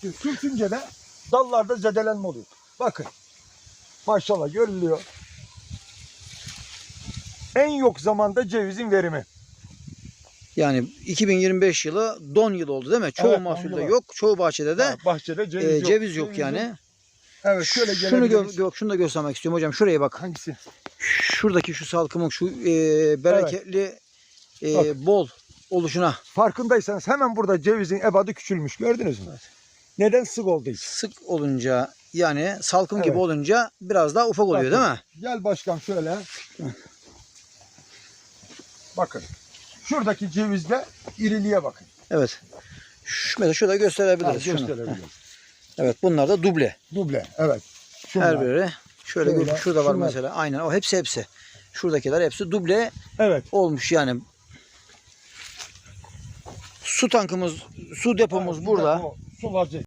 Sürtünce de dallarda zedelenme oluyor. Bakın. Maşallah görülüyor. En yok zamanda cevizin verimi. Yani 2025 yılı don yıl oldu değil mi? Çoğu Evet, mahsulde yok. Çoğu bahçede de Ha, bahçede ceviz e, yok. ceviz yok yani. yok. Evet şöyle Şunu, gö- yok, şunu da göstermek istiyorum hocam. Şuraya bak. Hangisi? Şuradaki şu salkımın şu e, bereketli e, Bak. bol oluşuna Farkındaysanız hemen burada cevizin ebadı küçülmüş. Gördünüz mü? Neden sık olduğu için. sık olunca yani salkım gibi Evet. olunca biraz daha ufak oluyor Bakın. değil mi? Gel başkan şöyle. Bakın. Şuradaki cevizde iriliğe bakın. Evet. Şu, mesela şurada gösterebiliriz. Şunu. Evet bunlar da duble. Duble. Evet. Şunlar. Her biri. Şöyle, Şöyle, gör- şurada var şunlar. mesela. Aynen o hepsi hepsi. Şuradakiler hepsi duble Evet. olmuş yani. Su tankımız, su depomuz Evet, burada. depo, Sulacı.